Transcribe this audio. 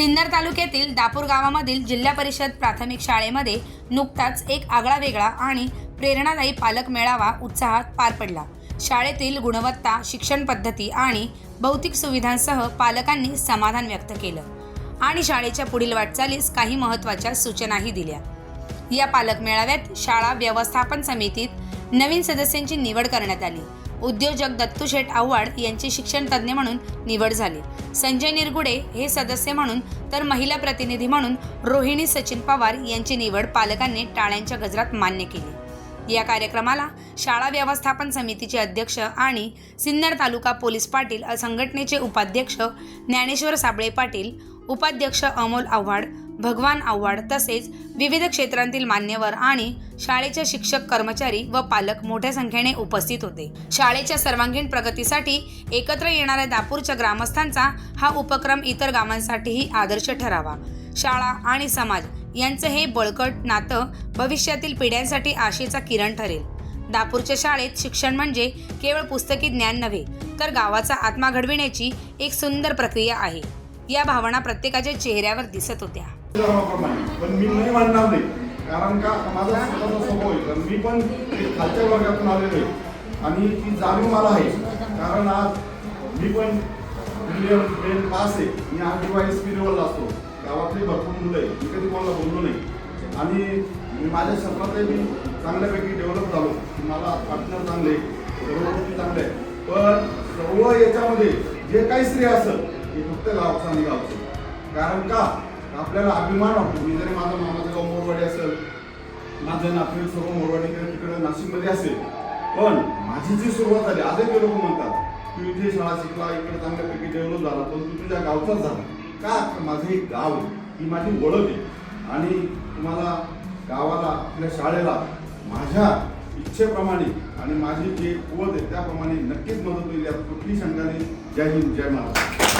सिन्नर तालुक्यातील दापूर गावामधील जिल्हा परिषद प्राथमिक शाळेमध्ये नुकताच एक आगळा वेगळा आणि प्रेरणादायी पालक मेळावा उत्साहात पार पडला. शाळेतील गुणवत्ता शिक्षण पद्धती आणि भौतिक सुविधांसह पालकांनी समाधान व्यक्त केलं आणि शाळेच्या पुढील वाटचालीस काही महत्त्वाच्या सूचनाही दिल्या. या पालक मेळाव्यात शाळा व्यवस्थापन समितीत नवीन सदस्यांची निवड करण्यात आली. उद्योजक दत्तू शेठ आव्हाड यांची शिक्षण तज्ज्ञ म्हणून निवड झाली. संजय निरगुडे हे सदस्य म्हणून तर महिला प्रतिनिधी म्हणून रोहिणी सचिन पवार यांची निवड पालकांनी टाळ्यांच्या गजरात मान्य केली. या कार्यक्रमाला शाळा व्यवस्थापन समितीचे अध्यक्ष आणि सिन्नर तालुका पोलीस पाटील संघटनेचे उपाध्यक्ष ज्ञानेश्वर साबळे पाटील उपाध्यक्ष अमोल आव्हाड भगवान आव्हाड तसेच विविध क्षेत्रांतील मान्यवर आणि शाळेचे शिक्षक कर्मचारी व पालक मोठ्या संख्येने उपस्थित होते. शाळेच्या सर्वांगीण प्रगतीसाठी एकत्र येणाऱ्या दापूरच्या ग्रामस्थांचा हा उपक्रम इतर गावांसाठीही आदर्श ठरावा. शाळा आणि समाज यांचं हे बळकट नातं भविष्यातील पिढ्यांसाठी आशेचा किरण ठरेल. दापूरच्या शाळेत शिक्षण म्हणजे केवळ पुस्तकी ज्ञान नव्हे तर गावाचा आत्मा घडविण्याची एक सुंदर प्रक्रिया आहे. या भावना प्रत्येकाच्या चेहऱ्यावर दिसत होत्या. पण मी नाही मानणार नाही. कारण का? माझा स्वतःचा स्वभाव आहे. कारण मी पण खालच्या वर्गातून आलेलो आहे. आणि ती जाणीव मला आहे. कारण आज मी पण मिलियन मेन म्हणजे पास आहे. मी आज डिवाईस पिरिवरला असतो गावातली भरपूर मुलं आहे मी कधी कोणाला बोललो नाही. आणि मी माझ्या क्षेत्रातही मी चांगल्यापैकी डेव्हलप झालो. मला पार्टनर चांगले आहे चांगले आहे पण सर्व याच्यामध्ये जे काही स्त्री असं हे फक्त गावचं आणि गावचं. कारण का? आपल्याला अभिमान वाटतो. मी जरी माझं मामाचं गाव मोरवाडी असेल माझं नातू सर्व मोरवाडी तिकडं नाशिकमध्ये असेल पण माझी जी सुरुवात झाली आजही ते लोक म्हणतात तू इथे शाळा शिकला इकडे चांगल्यापैकी डेव्हलप झाला पण तू तुझ्या गावचाच झाला. का? तर माझं एक गाव ही माझी ओळख आहे. आणि तुम्हाला गावाला आपल्या शाळेला माझ्या इच्छेप्रमाणे आणि माझी जे कुवत आहे त्याप्रमाणे नक्कीच मदत होईल यात कुठली शंका नाही जय हिंद जय महाराज